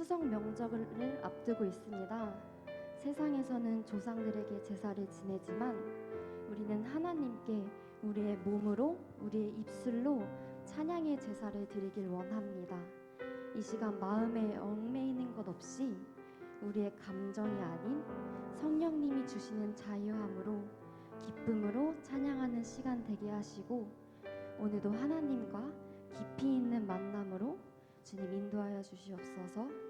추석 명절을 앞두고 있습니다. 세상에서는 조상들에게 제사를 지내지만 우리는 하나님께 우리의 몸으로 우리의 입술로 찬양의 제사를 드리길 원합니다. 이 시간 마음에 얽매이는 것 없이 우리의 감정이 아닌 성령님이 주시는 자유함으로 기쁨으로 찬양하는 시간 되게 하시고 오늘도 하나님과 깊이 있는 만남으로 주님 인도하여 주시옵소서.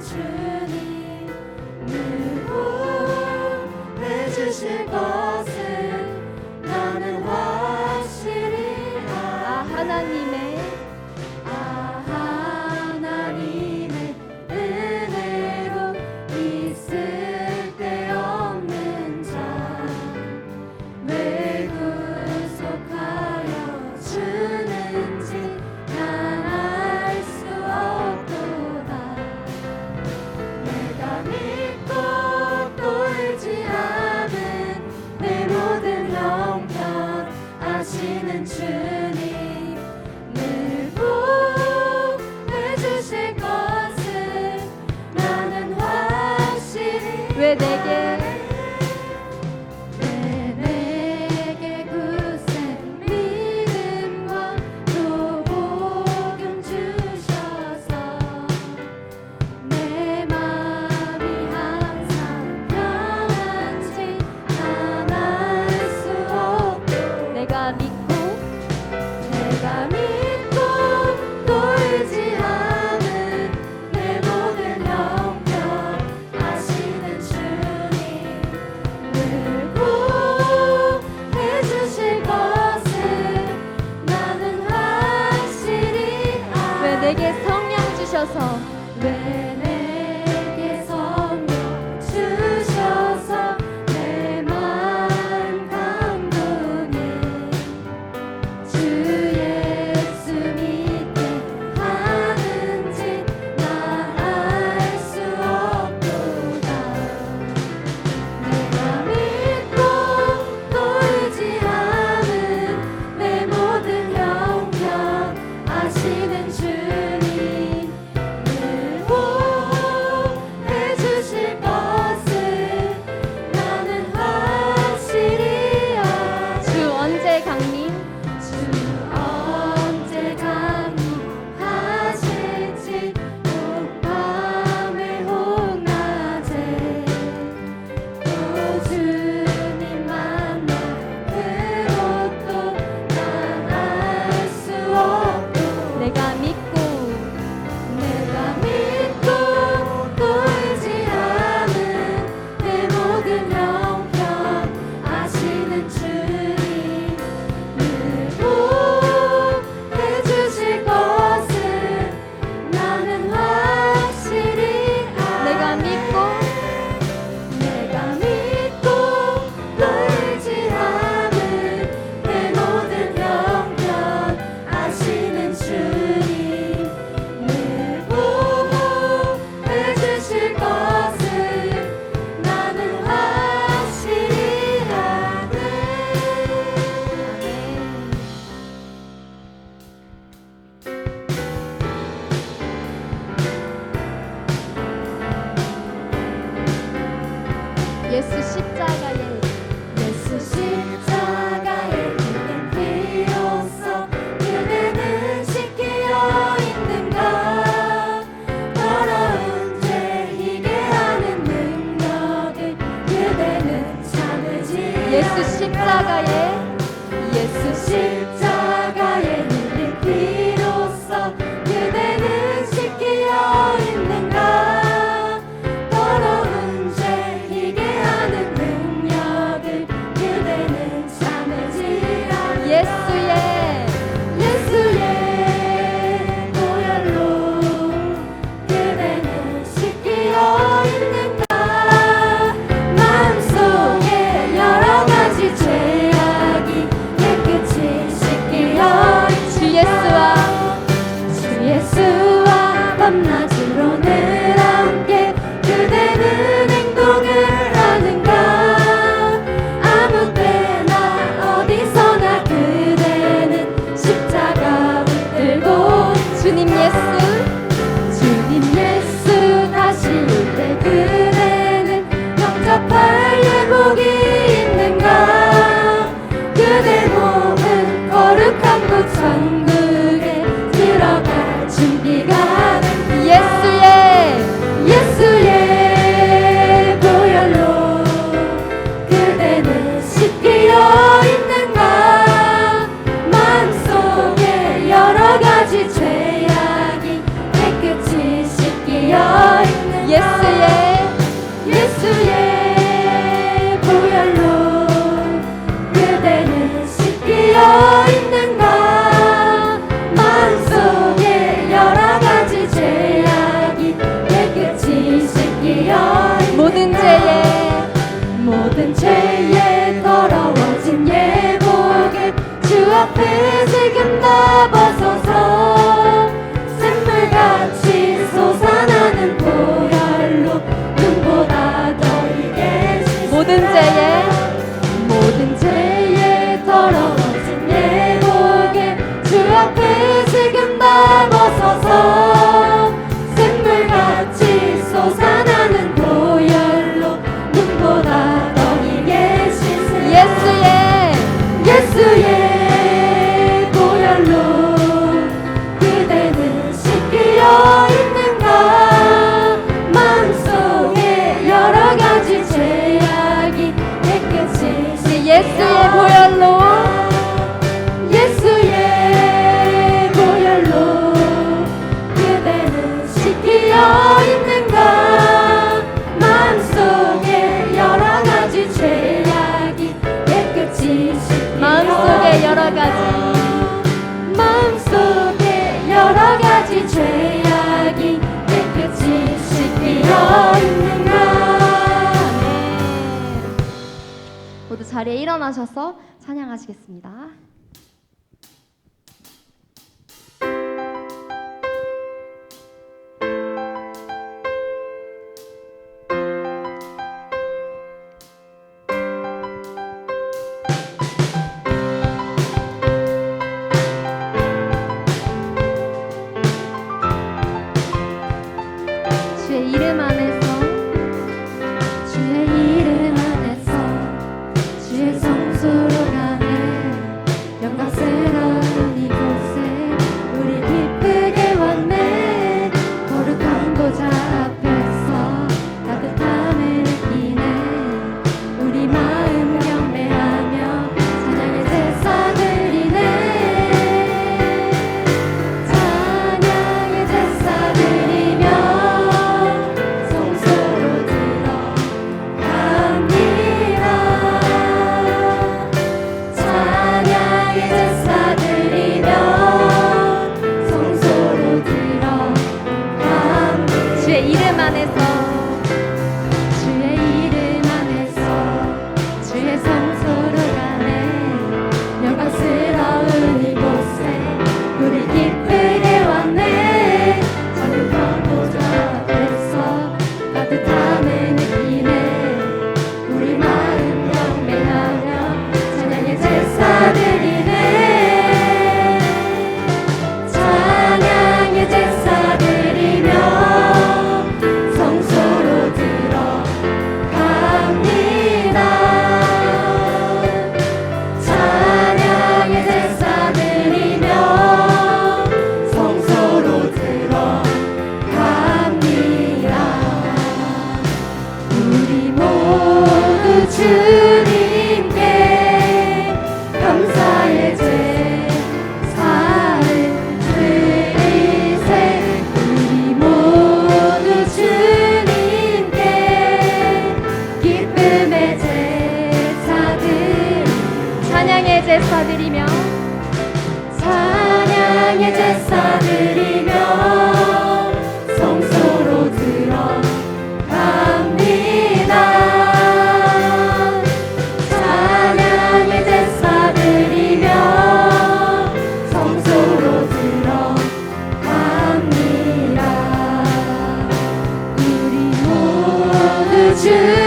주님 누구 해주실 것 하시는 주. victory. 하셔서 찬양하시겠습니다. the. to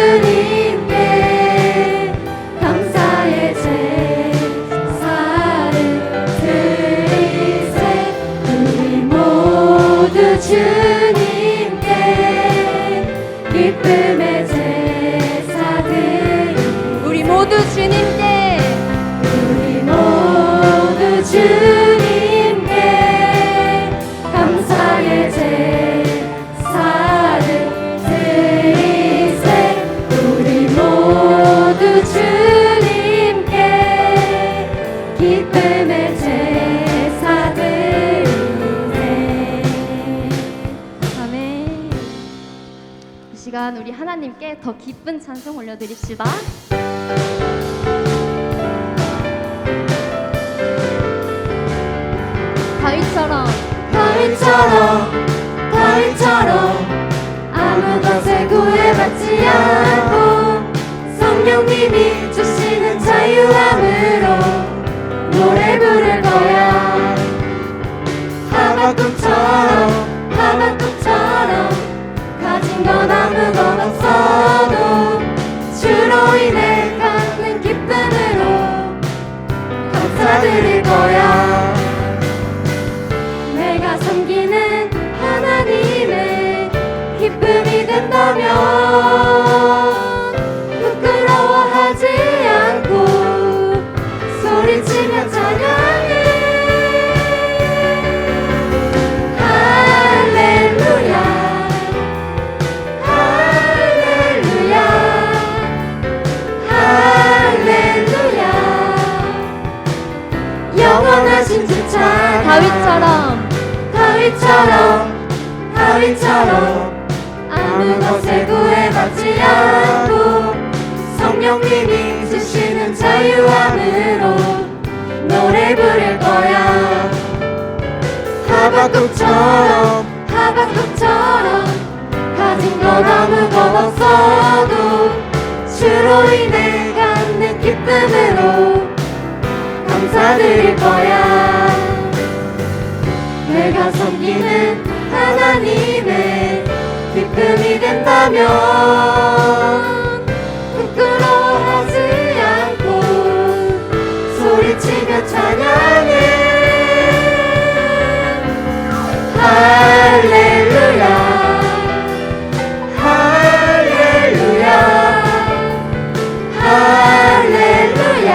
시간 우리 하나님께 더 기쁜 찬송 올려드립시다. 다윗처럼 다윗처럼 다윗처럼 아무 것에 구애받지 않고 성령님이 주시는 자유함으로 노래 부를 거야. 넌 아무건 없어도 주로 인해 갖는 기쁨으로 감사드릴 거야. 별이처럼 별이처럼 아무 것을 구애받지 않고 성령님이 주시는 자유함으로 노래 부를 거야. 하박국처럼 하박국처럼 가진 것 아무 것 없어도 주로 인해 갖는 기쁨으로 감사드릴 거야. 내가 섬기는 하나님의 기쁨이 된다면 부끄러워하지 않고 소리치며 찬양해. 할렐루야. 할렐루야. 할렐루야.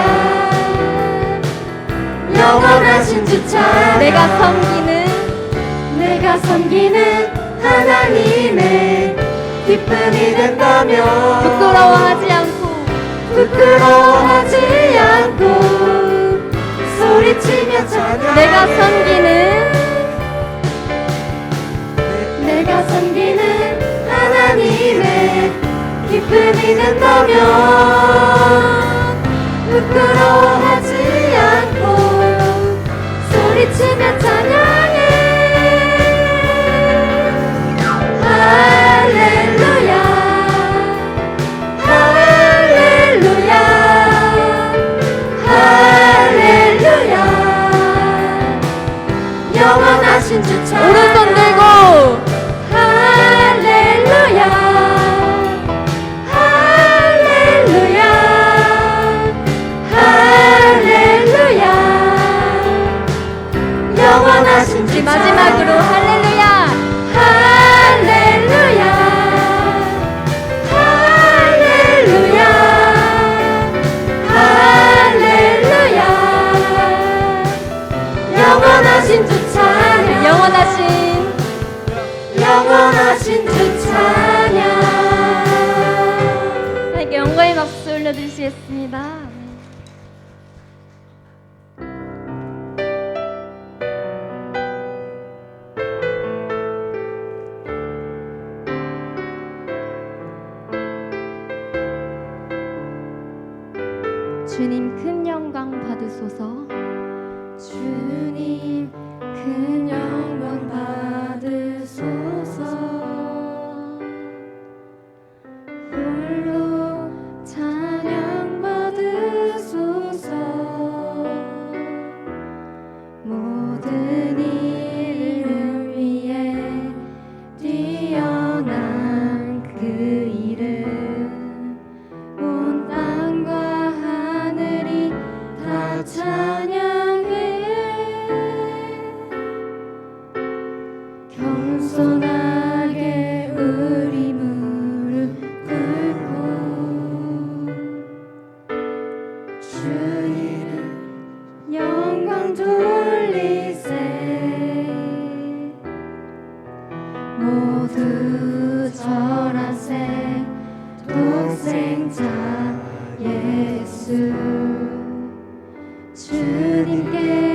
영원하신 주 찬양. 내가 내가 섬기는 하나님의 기쁨이 된다면 부끄러워하지 않고 부끄러워하지 않고 소리치며 찬양 내가 섬기는 내가 섬기는 하나님의 기쁨이 된다면 부끄러워하지 오른 박수 올려주시겠습니다 독생자 예수. 주님께